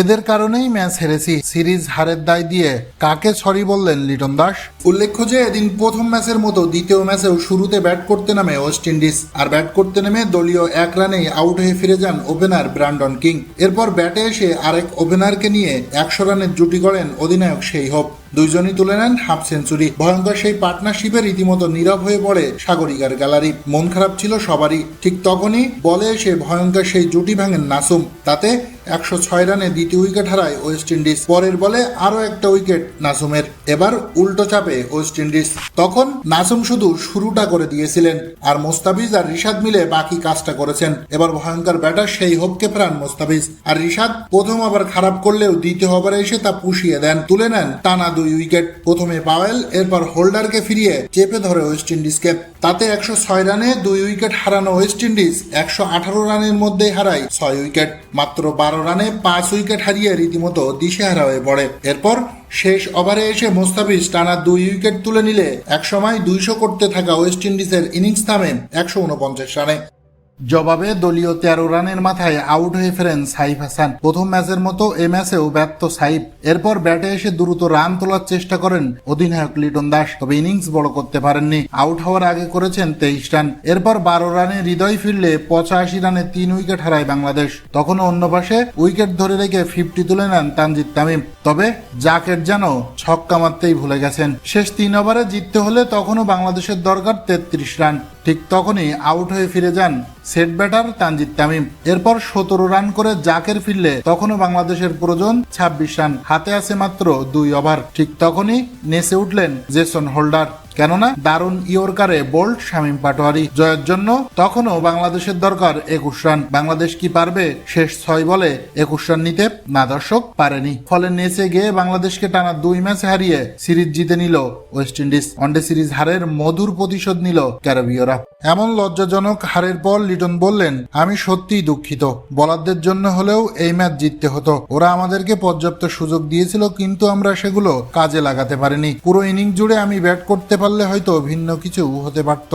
এদের কারণেই ম্যাচ হেরেছি। সিরিজ হারের দায় দিয়ে কাকে সরি বললেন লিটন দাস? উল্লেখ্য যে এদিন প্রথম ম্যাচের মতো দ্বিতীয় ম্যাচেও শুরুতে ব্যাট করতে নামে ওয়েস্ট ইন্ডিজ, আর ব্যাট করতে নেমে দলীয় এক রানেই আউট হয়ে ফিরে যান ওপেনার ব্রান্ডন কিং। এরপর ব্যাটে এসে আরেক ওপেনারকে নিয়ে একশো রানের জুটি করেন অধিনায়ক সেই হোপ। দুইজনই তুলে নেন হাফ সেঞ্চুরি। ভয়ঙ্কর সেই পার্টনারশিপের রীতিমতো নীরব হয়ে পড়ে সাগরিকার গ্যালারি। মন খারাপ ছিল সবারই। ঠিক তখনই বলে এসে ভয়ঙ্কর সেই জুটি ভাঙেন নাসুম। তাতে একশো ছয় রানে দ্বিতীয় উইকেট হারায় ওয়েস্ট ইন্ডিজ। পরের বলে আরও একটা উইকেট নাসুমের। এবার উল্টো চাপে ওয়েস্ট ইন্ডিজ। তখন নাসুম শুধু শুরুটা করে দিয়েছিলেন আর মোস্তাফিজ আর রিশাদ মিলে বাকি কাজটা করেছেন। এবার ভয়ঙ্কর ব্যাটার সেই হোপকে ফেরান মোস্তাফিজ। আর রিশাদ প্রথম আবার খারাপ করলেও দ্বিতীয় ওভারে এসে তা পুষিয়ে দেন। তুলে নেন টানা দুই উইকেট। প্রথমে পাওয়েল, এরপর হোল্ডারকে ফিরিয়ে চেপে ধরে ওয়েস্ট ইন্ডিজকে। তাতে একশো ছয় রানে দুই উইকেট হারানো ওয়েস্ট ইন্ডিজ একশো আঠারো রানের মধ্যেই হারায় ছয় উইকেট। মাত্র বারো রানে পাঁচ উইকেট হারিয়ে রীতিমতো দিশেহারা হয়ে পড়ে। এরপর শেষ ওভারে এসে মোস্তাফিজ টানা দুই উইকেট তুলে নিলে একসময় দুইশো করতে থাকা ওয়েস্ট ইন্ডিজের ইনিংস থামেন একশো উনপঞ্চাশ রানে। জবাবে দলীয় তেরো রানের মাথায় আউট হয়ে ফেরেন সাইফ হাসান। প্রথম ম্যাচের মতো এ ম্যাচেও ব্যর্থ সাইফ। এরপর ব্যাটে এসে দ্রুত রান তোলার চেষ্টা করেন অধিনায়ক লিটন দাস, তবে ইনিংস বড় করতে পারেননি। আউট হওয়ার আগে করেছেন তেইশ রান। এরপর বারো রানে হৃদয় ফিরলে পঁচাশি রানে তিন উইকেট হারায় বাংলাদেশ। তখনও অন্য পাশে উইকেট ধরে রেখে ফিফটি তুলে নেন তানজিদ তামিম। তবে জাকেট যেন ছক্কা মারতেই ভুলে গেছেন। শেষ তিন ওভারে জিততে হলে তখনও বাংলাদেশের দরকার তেত্রিশ রান। ঠিক তখনই আউট হয়ে ফিরে যান সেট ব্যাটার তানজিদ তামিম। এরপর সতেরো রান করে জাকের ফিরলে তখনও বাংলাদেশের প্রয়োজন ছাব্বিশ রান। হাতে আছে মাত্র দুই ওভার। ঠিক তখনই নেসে উঠলেন জেসন হোল্ডার। কেননা দারুণ ইয়র্কারে বোল্ড শামীম পাটোয়ারি জয়ের জন্য তখনও বাংলাদেশের দরকার একুশ রান। বাংলাদেশ কি পারবে? শেষ ছয় বলে একুশ রান নিতে না দর্শক পারেনি। ফলে নেচে গিয়ে বাংলাদেশকে টানা দুই ম্যাচ হারিয়ে সিরিজ জিতে নিল ওয়েস্ট ইন্ডিজ। ওয়ানডে সিরিজ হারের মধুর প্রতিশোধ নিল ক্যারবিয়রা। এমন লজ্জাজনক হারের পর লিটন বললেন, আমি সত্যিই দুঃখিত। বলারদের জন্য হলেও এই ম্যাচ জিততে হতো। ওরা আমাদেরকে পর্যাপ্ত সুযোগ দিয়েছিল, কিন্তু আমরা সেগুলো কাজে লাগাতে পারিনি। পুরো ইনিংস জুড়ে আমি ব্যাট করতে পারলে হয়তো ভিন্ন কিছু হতে পারত।